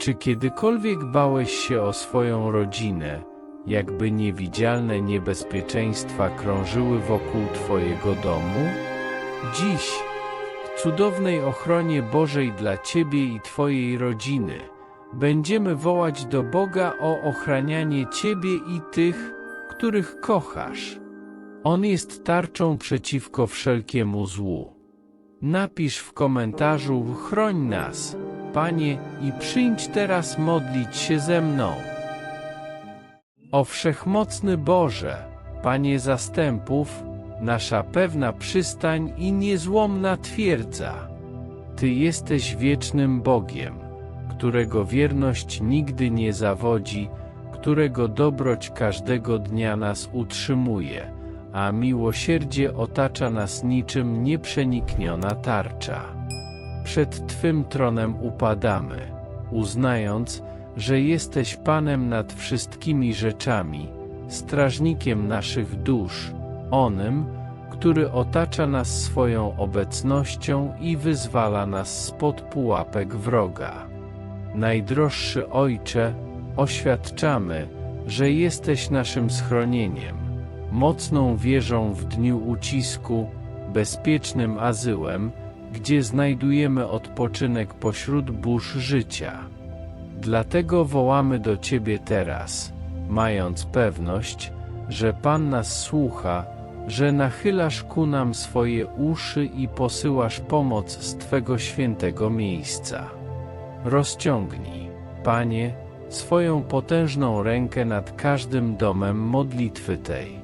Czy kiedykolwiek bałeś się o swoją rodzinę, jakby niewidzialne niebezpieczeństwa krążyły wokół Twojego domu? Dziś, w cudownej ochronie Bożej dla Ciebie i Twojej rodziny, będziemy wołać do Boga o ochranianie Ciebie i tych, których kochasz. On jest tarczą przeciwko wszelkiemu złu. Napisz w komentarzu chroń nas, Panie, i przyjdź teraz modlić się ze mną. O wszechmocny Boże, Panie zastępów, nasza pewna przystań i niezłomna twierdza. Ty jesteś wiecznym Bogiem, którego wierność nigdy nie zawodzi, którego dobroć każdego dnia nas utrzymuje, a miłosierdzie otacza nas niczym nieprzenikniona tarcza. Przed Twym tronem upadamy, uznając, że jesteś Panem nad wszystkimi rzeczami, strażnikiem naszych dusz, onym, który otacza nas swoją obecnością i wyzwala nas spod pułapek wroga. Najdroższy Ojcze, oświadczamy, że jesteś naszym schronieniem, mocną wieżą w dniu ucisku, bezpiecznym azyłem, gdzie znajdujemy odpoczynek pośród burz życia. Dlatego wołamy do Ciebie teraz, mając pewność, że Pan nas słucha, że nachylasz ku nam swoje uszy i posyłasz pomoc z Twego świętego miejsca. Rozciągnij, Panie, swoją potężną rękę nad każdym domem modlitwy tej.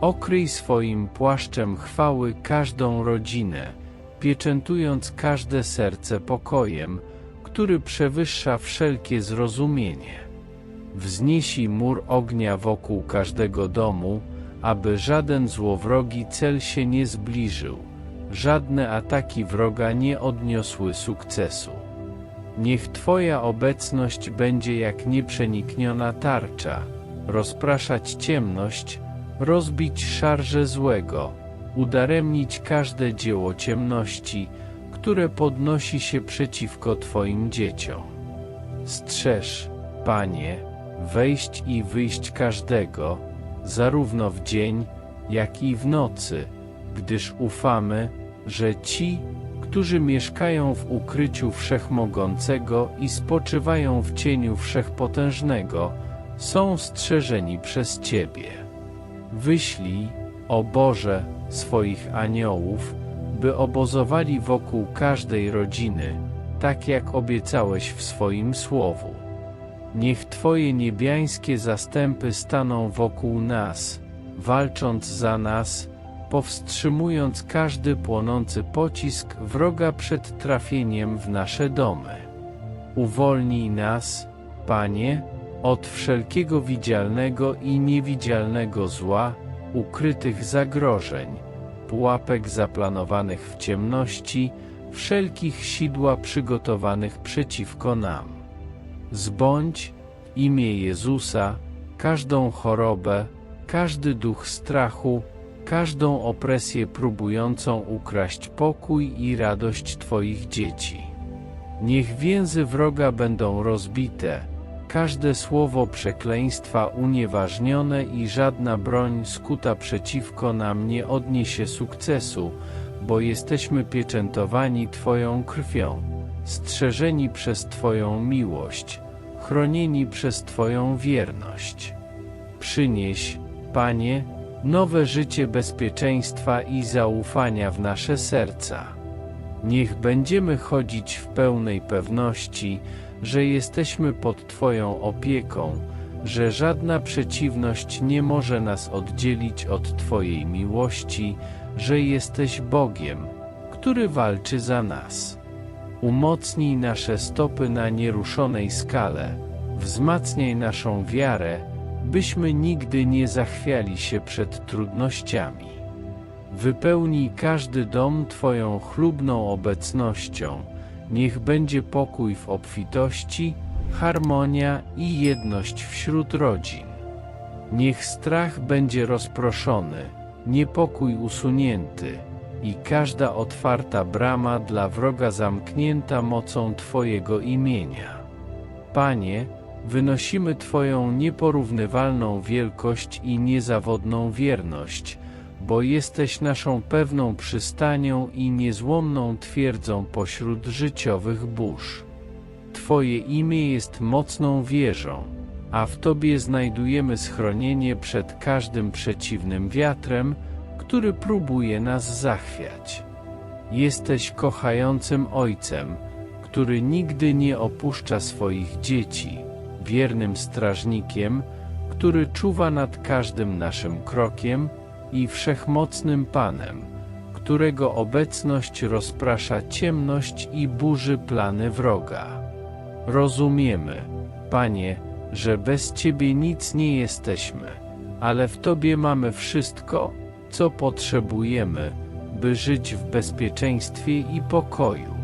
Okryj swoim płaszczem chwały każdą rodzinę, pieczętując każde serce pokojem, który przewyższa wszelkie zrozumienie. Wznieśli mur ognia wokół każdego domu, aby żaden złowrogi cel się nie zbliżył, żadne ataki wroga nie odniosły sukcesu. Niech Twoja obecność będzie jak nieprzenikniona tarcza, rozpraszać ciemność, rozbić szarże złego, udaremnić każde dzieło ciemności, które podnosi się przeciwko Twoim dzieciom. Strzeż, Panie, wejść i wyjść każdego, zarówno w dzień, jak i w nocy, gdyż ufamy, że ci, którzy mieszkają w ukryciu Wszechmogącego i spoczywają w cieniu Wszechpotężnego, są strzeżeni przez Ciebie. Wyślij, o Boże, swoich aniołów, by obozowali wokół każdej rodziny, tak jak obiecałeś w swoim słowu. Niech Twoje niebiańskie zastępy staną wokół nas, walcząc za nas, powstrzymując każdy płonący pocisk wroga przed trafieniem w nasze domy. Uwolnij nas, Panie, od wszelkiego widzialnego i niewidzialnego zła, ukrytych zagrożeń, pułapek zaplanowanych w ciemności, wszelkich sidła przygotowanych przeciwko nam. Zbądź, imię Jezusa, każdą chorobę, każdy duch strachu, każdą opresję próbującą ukraść pokój i radość Twoich dzieci. Niech więzy wroga będą rozbite, każde słowo przekleństwa unieważnione i żadna broń skuta przeciwko nam nie odniesie sukcesu, bo jesteśmy pieczętowani Twoją krwią, strzeżeni przez Twoją miłość, chronieni przez Twoją wierność. Przynieś, Panie, nowe życie bezpieczeństwa i zaufania w nasze serca. Niech będziemy chodzić w pełnej pewności, że jesteśmy pod Twoją opieką, że żadna przeciwność nie może nas oddzielić od Twojej miłości, że jesteś Bogiem, który walczy za nas. Umocnij nasze stopy na nieruszonej skale, wzmacniaj naszą wiarę, byśmy nigdy nie zachwiali się przed trudnościami. Wypełnij każdy dom Twoją chlubną obecnością, niech będzie pokój w obfitości, harmonia i jedność wśród rodzin. Niech strach będzie rozproszony, niepokój usunięty i każda otwarta brama dla wroga zamknięta mocą Twojego imienia. Panie, wynosimy Twoją nieporównywalną wielkość i niezawodną wierność, bo jesteś naszą pewną przystanią i niezłomną twierdzą pośród życiowych burz. Twoje imię jest mocną wieżą, a w Tobie znajdujemy schronienie przed każdym przeciwnym wiatrem, który próbuje nas zachwiać. Jesteś kochającym Ojcem, który nigdy nie opuszcza swoich dzieci, wiernym strażnikiem, który czuwa nad każdym naszym krokiem i wszechmocnym Panem, którego obecność rozprasza ciemność i burzy plany wroga. Rozumiemy, Panie, że bez Ciebie nic nie jesteśmy, ale w Tobie mamy wszystko, co potrzebujemy, by żyć w bezpieczeństwie i pokoju.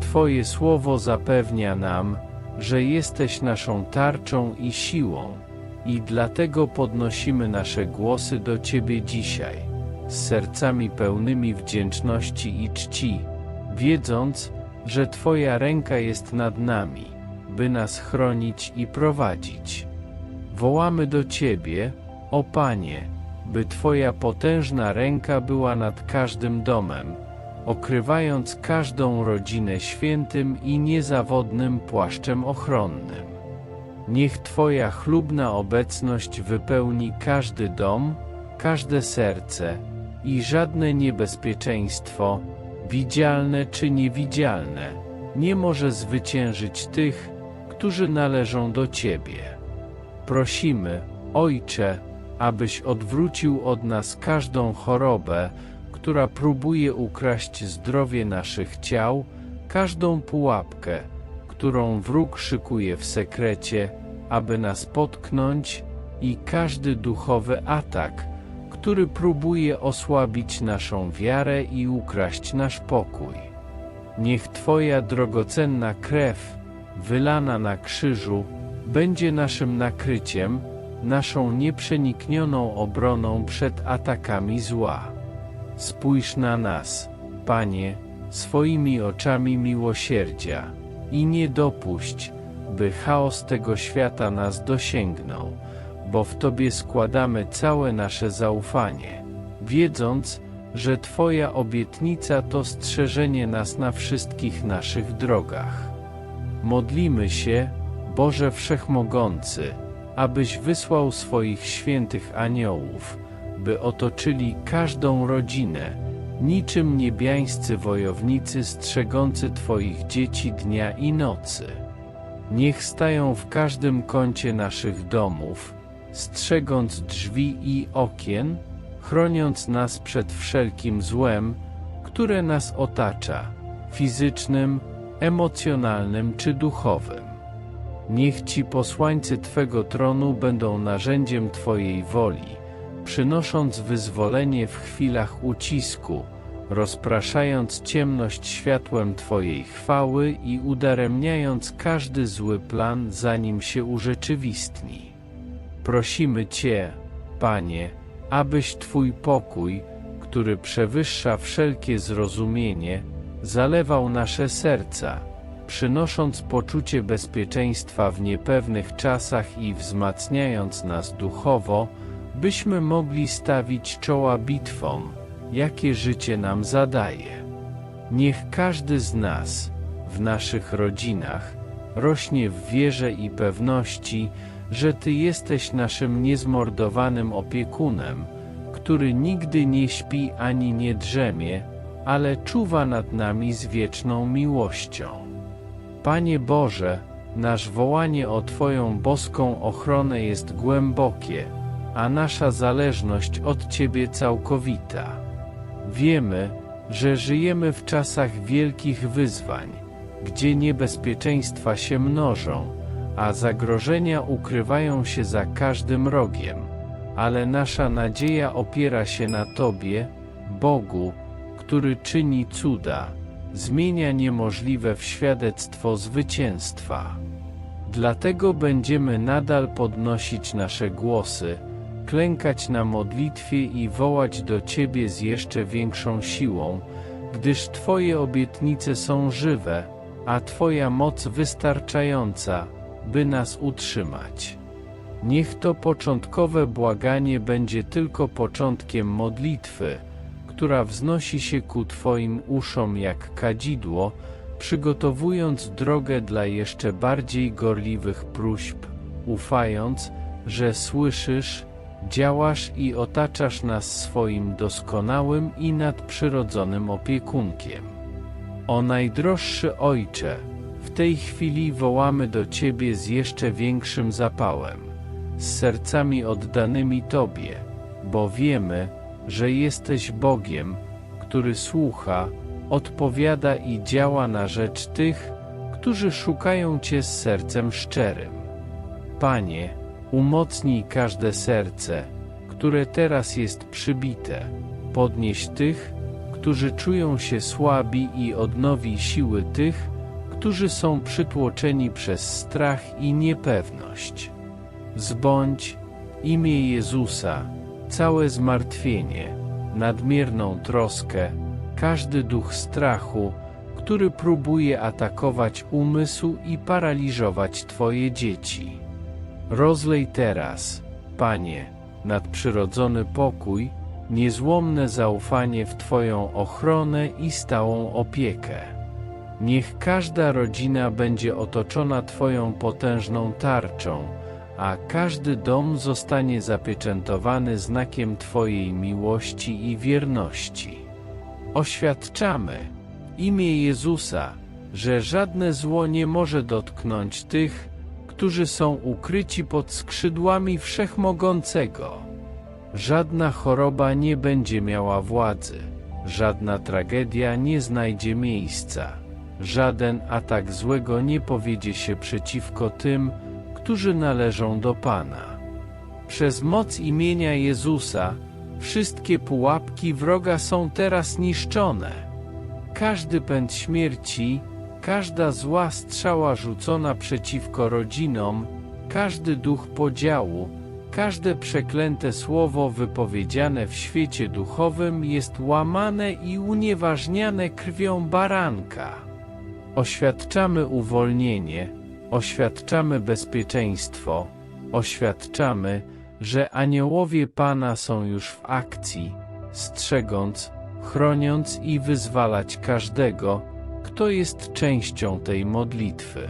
Twoje słowo zapewnia nam, że jesteś naszą tarczą i siłą, i dlatego podnosimy nasze głosy do Ciebie dzisiaj, z sercami pełnymi wdzięczności i czci, wiedząc, że Twoja ręka jest nad nami, by nas chronić i prowadzić. Wołamy do Ciebie, o Panie, by Twoja potężna ręka była nad każdym domem, okrywając każdą rodzinę świętym i niezawodnym płaszczem ochronnym. Niech Twoja chlubna obecność wypełni każdy dom, każde serce i żadne niebezpieczeństwo, widzialne czy niewidzialne, nie może zwyciężyć tych, którzy należą do Ciebie. Prosimy, Ojcze, abyś odwrócił od nas każdą chorobę, która próbuje ukraść zdrowie naszych ciał, każdą pułapkę, którą wróg szykuje w sekrecie, aby nas potknąć, i każdy duchowy atak, który próbuje osłabić naszą wiarę i ukraść nasz pokój. Niech Twoja drogocenna krew, wylana na krzyżu, będzie naszym nakryciem, naszą nieprzeniknioną obroną przed atakami zła. Spójrz na nas, Panie, swoimi oczami miłosierdzia i nie dopuść, by chaos tego świata nas dosięgnął, bo w Tobie składamy całe nasze zaufanie, wiedząc, że Twoja obietnica to strzeżenie nas na wszystkich naszych drogach. Modlimy się, Boże Wszechmogący, abyś wysłał swoich świętych aniołów, by otoczyli każdą rodzinę, niczym niebiańscy wojownicy strzegący Twoich dzieci dnia i nocy. Niech stają w każdym kącie naszych domów, strzegąc drzwi i okien, chroniąc nas przed wszelkim złem, które nas otacza, fizycznym, emocjonalnym czy duchowym. Niech ci posłańcy Twego tronu będą narzędziem Twojej woli, przynosząc wyzwolenie w chwilach ucisku, rozpraszając ciemność światłem Twojej chwały i udaremniając każdy zły plan, zanim się urzeczywistni. Prosimy Cię, Panie, abyś Twój pokój, który przewyższa wszelkie zrozumienie, zalewał nasze serca, przynosząc poczucie bezpieczeństwa w niepewnych czasach i wzmacniając nas duchowo, byśmy mogli stawić czoła bitwom, jakie życie nam zadaje. Niech każdy z nas, w naszych rodzinach, rośnie w wierze i pewności, że Ty jesteś naszym niezmordowanym opiekunem, który nigdy nie śpi ani nie drzemie, ale czuwa nad nami z wieczną miłością. Panie Boże, nasz wołanie o Twoją boską ochronę jest głębokie, a nasza zależność od Ciebie całkowita. Wiemy, że żyjemy w czasach wielkich wyzwań, gdzie niebezpieczeństwa się mnożą, a zagrożenia ukrywają się za każdym rogiem, ale nasza nadzieja opiera się na Tobie, Bogu, który czyni cuda, zmienia niemożliwe w świadectwo zwycięstwa. Dlatego będziemy nadal podnosić nasze głosy, klękać na modlitwie i wołać do Ciebie z jeszcze większą siłą, gdyż Twoje obietnice są żywe, a Twoja moc wystarczająca, by nas utrzymać. Niech to początkowe błaganie będzie tylko początkiem modlitwy, która wznosi się ku Twoim uszom jak kadzidło, przygotowując drogę dla jeszcze bardziej gorliwych próśb, ufając, że słyszysz, działasz i otaczasz nas swoim doskonałym i nadprzyrodzonym opiekunkiem. O najdroższy Ojcze, w tej chwili wołamy do Ciebie z jeszcze większym zapałem, z sercami oddanymi Tobie, bo wiemy, że jesteś Bogiem, który słucha, odpowiada i działa na rzecz tych, którzy szukają Cię z sercem szczerym. Panie, umocnij każde serce, które teraz jest przybite, podnieś tych, którzy czują się słabi i odnowi siły tych, którzy są przytłoczeni przez strach i niepewność. Zbądź imię Jezusa, całe zmartwienie, nadmierną troskę, każdy duch strachu, który próbuje atakować umysł i paraliżować Twoje dzieci. Rozlej teraz, Panie, nadprzyrodzony pokój, niezłomne zaufanie w Twoją ochronę i stałą opiekę. Niech każda rodzina będzie otoczona Twoją potężną tarczą, a każdy dom zostanie zapieczętowany znakiem Twojej miłości i wierności. Oświadczamy imię Jezusa, że żadne zło nie może dotknąć tych, którzy są ukryci pod skrzydłami Wszechmogącego. Żadna choroba nie będzie miała władzy, żadna tragedia nie znajdzie miejsca, żaden atak złego nie powiedzie się przeciwko tym, którzy należą do Pana. Przez moc imienia Jezusa, wszystkie pułapki wroga są teraz niszczone. Każdy pęd śmierci, każda zła strzała rzucona przeciwko rodzinom, każdy duch podziału, każde przeklęte słowo wypowiedziane w świecie duchowym jest łamane i unieważniane krwią baranka. Oświadczamy uwolnienie, oświadczamy bezpieczeństwo, oświadczamy, że aniołowie Pana są już w akcji, strzegąc, chroniąc i wyzwalać każdego, kto jest częścią tej modlitwy.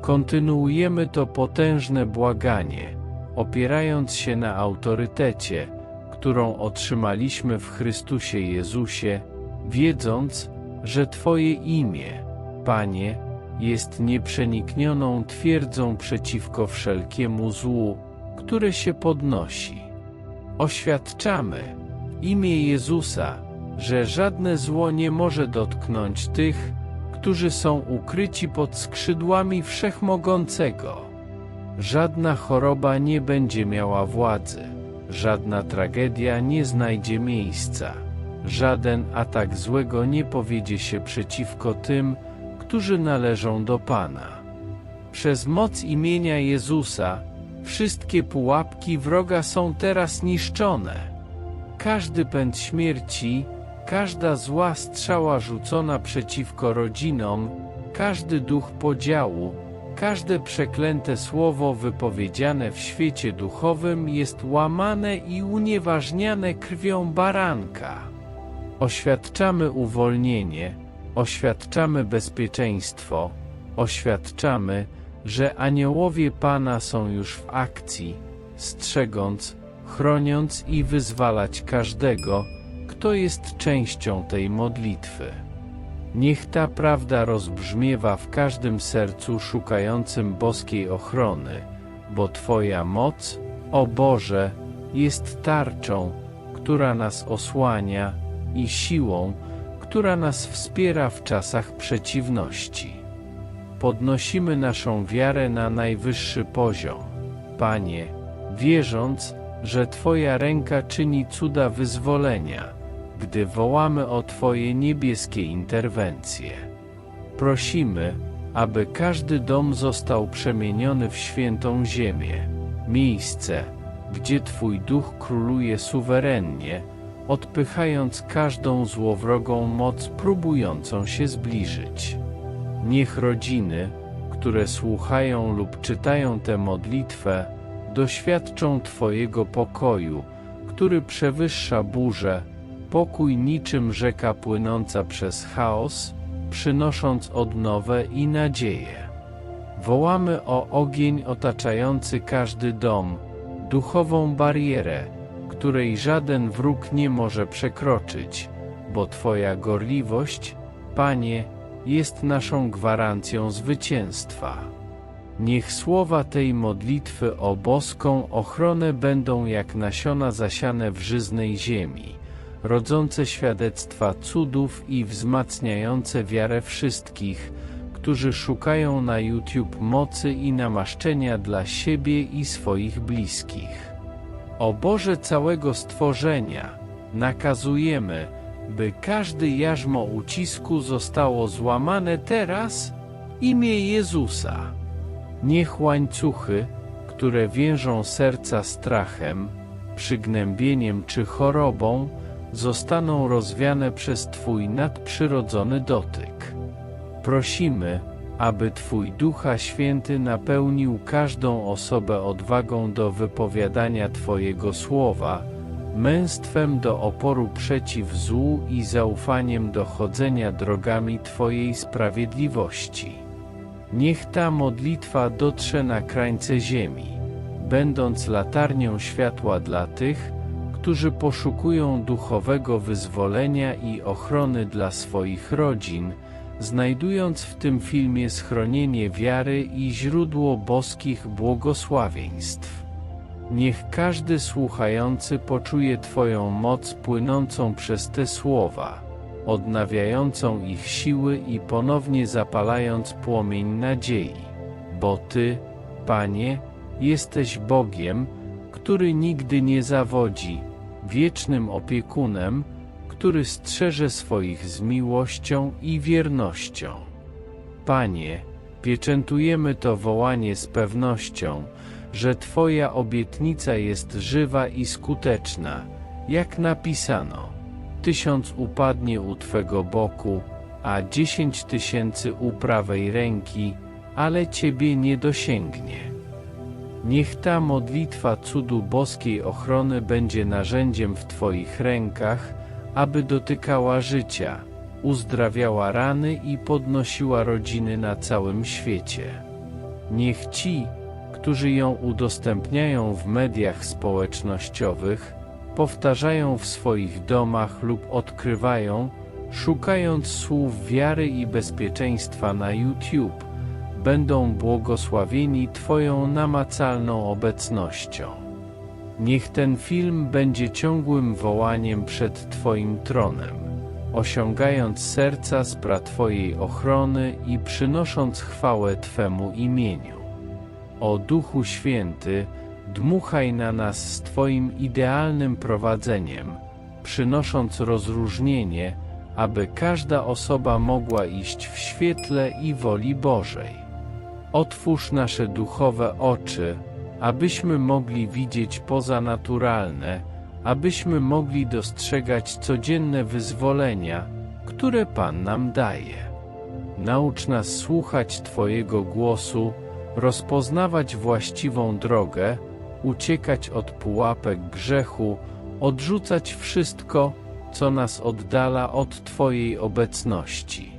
Kontynuujemy to potężne błaganie, opierając się na autorytecie, którą otrzymaliśmy w Chrystusie Jezusie, wiedząc, że Twoje imię, Panie, jest nieprzeniknioną twierdzą przeciwko wszelkiemu złu, które się podnosi. Oświadczamy imię Jezusa, że żadne zło nie może dotknąć tych, którzy są ukryci pod skrzydłami Wszechmogącego. Żadna choroba nie będzie miała władzy, żadna tragedia nie znajdzie miejsca, żaden atak złego nie powiedzie się przeciwko tym, którzy należą do Pana. Przez moc imienia Jezusa, wszystkie pułapki wroga są teraz niszczone. Każdy pęd śmierci, każda zła strzała rzucona przeciwko rodzinom, każdy duch podziału, każde przeklęte słowo wypowiedziane w świecie duchowym jest łamane i unieważniane krwią baranka. Oświadczamy uwolnienie, oświadczamy bezpieczeństwo, oświadczamy, że aniołowie Pana są już w akcji, strzegąc, chroniąc i wyzwalać każdego, kto jest częścią tej modlitwy. Niech ta prawda rozbrzmiewa w każdym sercu szukającym boskiej ochrony, bo Twoja moc, o Boże, jest tarczą, która nas osłania i siłą, która nas wspiera w czasach przeciwności. Podnosimy naszą wiarę na najwyższy poziom, Panie, wierząc, że Twoja ręka czyni cuda wyzwolenia, gdy wołamy o Twoje niebieskie interwencje. Prosimy, aby każdy dom został przemieniony w świętą ziemię, miejsce, gdzie Twój duch króluje suwerennie, odpychając każdą złowrogą moc próbującą się zbliżyć. Niech rodziny, które słuchają lub czytają tę modlitwę, doświadczą Twojego pokoju, który przewyższa burzę, pokój niczym rzeka płynąca przez chaos, przynosząc odnowę i nadzieję. Wołamy o ogień otaczający każdy dom, duchową barierę, której żaden wróg nie może przekroczyć, bo Twoja gorliwość, Panie, jest naszą gwarancją zwycięstwa. Niech słowa tej modlitwy o boską ochronę będą jak nasiona zasiane w żyznej ziemi, rodzące świadectwa cudów i wzmacniające wiarę wszystkich, którzy szukają na YouTube mocy i namaszczenia dla siebie i swoich bliskich. O Boże całego stworzenia, nakazujemy, by każdy jarzmo ucisku zostało złamane teraz, imię Jezusa. Niech łańcuchy, które więżą serca strachem, przygnębieniem czy chorobą, zostaną rozwiane przez Twój nadprzyrodzony dotyk. Prosimy, aby Twój Ducha Święty napełnił każdą osobę odwagą do wypowiadania Twojego słowa, męstwem do oporu przeciw złu i zaufaniem do chodzenia drogami Twojej sprawiedliwości. Niech ta modlitwa dotrze na krańce ziemi, będąc latarnią światła dla tych, którzy poszukują duchowego wyzwolenia i ochrony dla swoich rodzin, znajdując w tym filmie schronienie wiary i źródło boskich błogosławieństw. Niech każdy słuchający poczuje Twoją moc płynącą przez te słowa, odnawiającą ich siły i ponownie zapalając płomień nadziei, bo Ty, Panie, jesteś Bogiem, który nigdy nie zawodzi, wiecznym opiekunem, który strzeże swoich z miłością i wiernością. Panie, pieczętujemy to wołanie z pewnością, że Twoja obietnica jest żywa i skuteczna, jak napisano. Tysiąc upadnie u Twego boku, a dziesięć tysięcy u prawej ręki, ale Ciebie nie dosięgnie. Niech ta modlitwa cudu boskiej ochrony będzie narzędziem w Twoich rękach, aby dotykała życia, uzdrawiała rany i podnosiła rodziny na całym świecie. Niech ci, którzy ją udostępniają w mediach społecznościowych, powtarzają w swoich domach lub odkrywają, szukając słów wiary i bezpieczeństwa na YouTube, będą błogosławieni Twoją namacalną obecnością. Niech ten film będzie ciągłym wołaniem przed Twoim tronem, osiągając serca z pra Twojej ochrony i przynosząc chwałę Twemu imieniu. O Duchu Święty, dmuchaj na nas z Twoim idealnym prowadzeniem, przynosząc rozróżnienie, aby każda osoba mogła iść w świetle i woli Bożej. Otwórz nasze duchowe oczy, abyśmy mogli widzieć pozanaturalne, abyśmy mogli dostrzegać codzienne wyzwolenia, które Pan nam daje. Naucz nas słuchać Twojego głosu, rozpoznawać właściwą drogę, uciekać od pułapek grzechu, odrzucać wszystko, co nas oddala od Twojej obecności.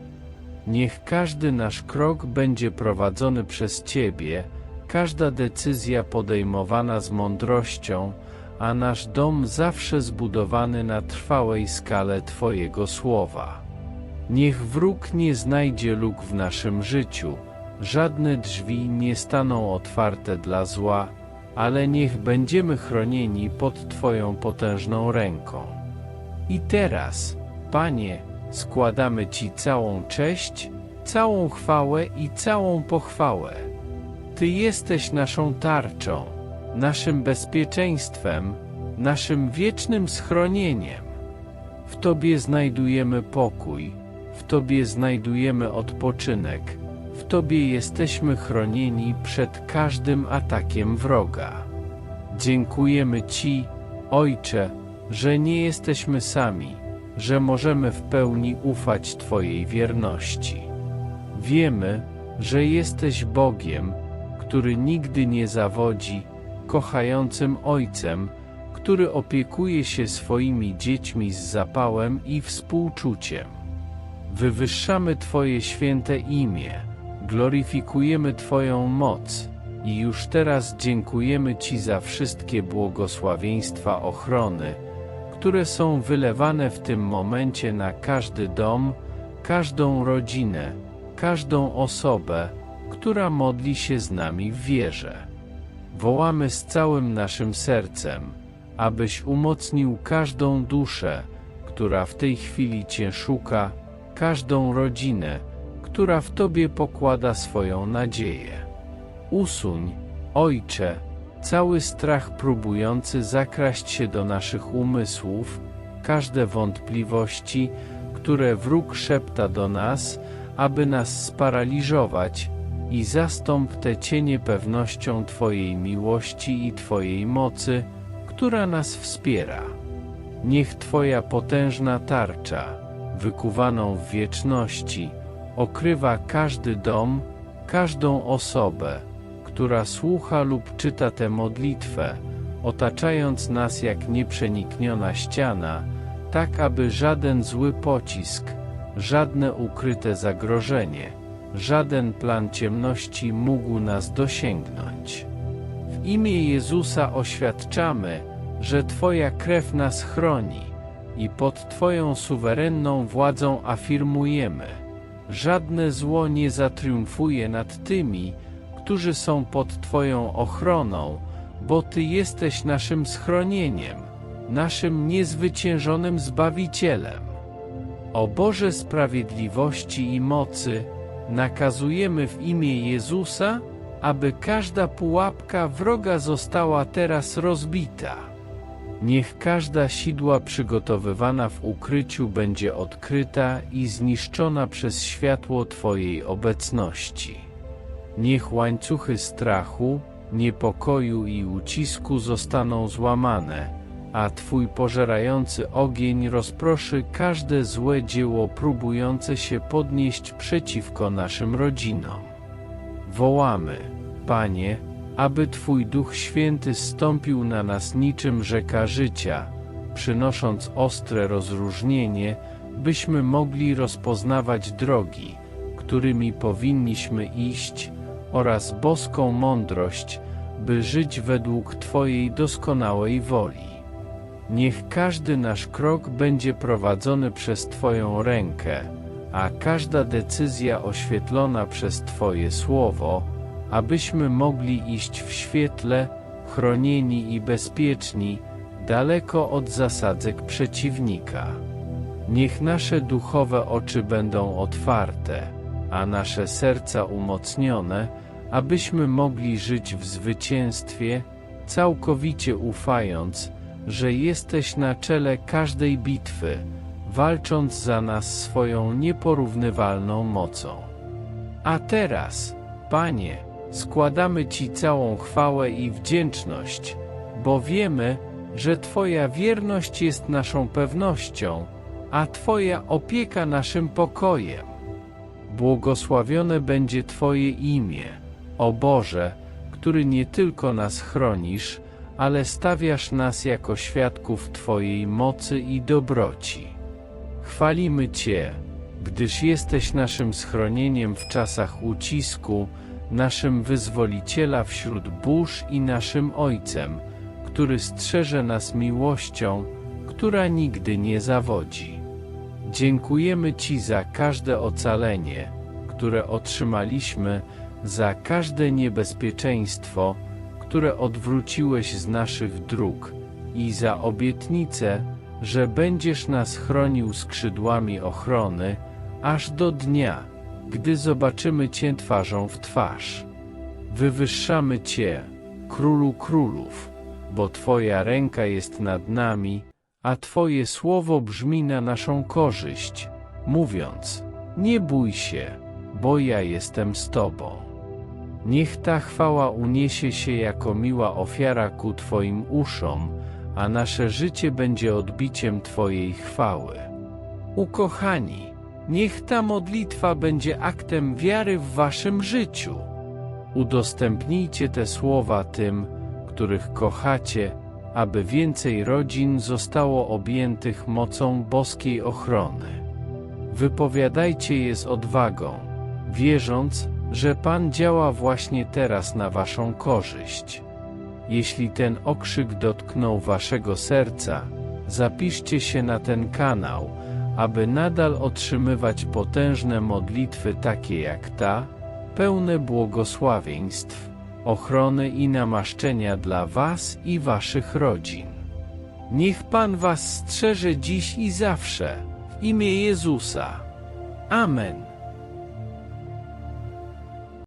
Niech każdy nasz krok będzie prowadzony przez Ciebie, każda decyzja podejmowana z mądrością, a nasz dom zawsze zbudowany na trwałej skale Twojego słowa. Niech wróg nie znajdzie luk w naszym życiu, żadne drzwi nie staną otwarte dla zła, ale niech będziemy chronieni pod Twoją potężną ręką. I teraz, Panie, składamy Ci całą cześć, całą chwałę i całą pochwałę. Ty jesteś naszą tarczą, naszym bezpieczeństwem, naszym wiecznym schronieniem. W Tobie znajdujemy pokój, w Tobie znajdujemy odpoczynek, w Tobie jesteśmy chronieni przed każdym atakiem wroga. Dziękujemy Ci, Ojcze, że nie jesteśmy sami, że możemy w pełni ufać Twojej wierności. Wiemy, że jesteś Bogiem, który nigdy nie zawodzi, kochającym Ojcem, który opiekuje się swoimi dziećmi z zapałem i współczuciem. Wywyższamy Twoje święte imię, gloryfikujemy Twoją moc i już teraz dziękujemy Ci za wszystkie błogosławieństwa ochrony, które są wylewane w tym momencie na każdy dom, każdą rodzinę, każdą osobę, która modli się z nami w wierze. Wołamy z całym naszym sercem, abyś umocnił każdą duszę, która w tej chwili Cię szuka, każdą rodzinę, która w Tobie pokłada swoją nadzieję. Usuń, Ojcze, cały strach próbujący zakraść się do naszych umysłów, każde wątpliwości, które wróg szepta do nas, aby nas sparaliżować, i zastąp te cienie pewnością Twojej miłości i Twojej mocy, która nas wspiera. Niech Twoja potężna tarcza, wykuwaną w wieczności, okrywa każdy dom, każdą osobę, która słucha lub czyta tę modlitwę, otaczając nas jak nieprzenikniona ściana, tak aby żaden zły pocisk, żadne ukryte zagrożenie, żaden plan ciemności mógł nas dosięgnąć. W imię Jezusa oświadczamy, że Twoja krew nas chroni i pod Twoją suwerenną władzą afirmujemy, żadne zło nie zatriumfuje nad tymi, którzy są pod Twoją ochroną, bo Ty jesteś naszym schronieniem, naszym niezwyciężonym Zbawicielem. O Boże sprawiedliwości i mocy, nakazujemy w imię Jezusa, aby każda pułapka wroga została teraz rozbita. Niech każda sidła przygotowywana w ukryciu będzie odkryta i zniszczona przez światło Twojej obecności. Niech łańcuchy strachu, niepokoju i ucisku zostaną złamane, a Twój pożerający ogień rozproszy każde złe dzieło próbujące się podnieść przeciwko naszym rodzinom. Wołamy, Panie, aby Twój Duch Święty stąpił na nas niczym rzeka życia, przynosząc ostre rozróżnienie, byśmy mogli rozpoznawać drogi, którymi powinniśmy iść, oraz boską mądrość, by żyć według Twojej doskonałej woli. Niech każdy nasz krok będzie prowadzony przez Twoją rękę, a każda decyzja oświetlona przez Twoje słowo, abyśmy mogli iść w świetle, chronieni i bezpieczni, daleko od zasadzek przeciwnika. Niech nasze duchowe oczy będą otwarte, a nasze serca umocnione, abyśmy mogli żyć w zwycięstwie, całkowicie ufając, że jesteś na czele każdej bitwy, walcząc za nas swoją nieporównywalną mocą. A teraz, Panie, składamy Ci całą chwałę i wdzięczność, bo wiemy, że Twoja wierność jest naszą pewnością, a Twoja opieka naszym pokojem. Błogosławione będzie Twoje imię, o Boże, który nie tylko nas chronisz, ale stawiasz nas jako świadków Twojej mocy i dobroci. Chwalimy Cię, gdyż jesteś naszym schronieniem w czasach ucisku, naszym wyzwoliciela wśród burz i naszym Ojcem, który strzeże nas miłością, która nigdy nie zawodzi. Dziękujemy Ci za każde ocalenie, które otrzymaliśmy, za każde niebezpieczeństwo, które odwróciłeś z naszych dróg, i za obietnicę, że będziesz nas chronił skrzydłami ochrony, aż do dnia, gdy zobaczymy Cię twarzą w twarz. Wywyższamy Cię, Królu Królów, bo Twoja ręka jest nad nami, a Twoje słowo brzmi na naszą korzyść, mówiąc, nie bój się, bo ja jestem z Tobą. Niech ta chwała uniesie się jako miła ofiara ku Twoim uszom, a nasze życie będzie odbiciem Twojej chwały. Ukochani, Niech ta modlitwa będzie aktem wiary w waszym życiu. Udostępnijcie te słowa tym, których kochacie, aby więcej rodzin zostało objętych mocą boskiej ochrony. Wypowiadajcie je z odwagą, wierząc, że Pan działa właśnie teraz na waszą korzyść. Jeśli ten okrzyk dotknął waszego serca, zapiszcie się na ten kanał, aby nadal otrzymywać potężne modlitwy takie jak ta, pełne błogosławieństw, ochrony i namaszczenia dla was i waszych rodzin. Niech Pan was strzeże dziś i zawsze, w imię Jezusa. Amen.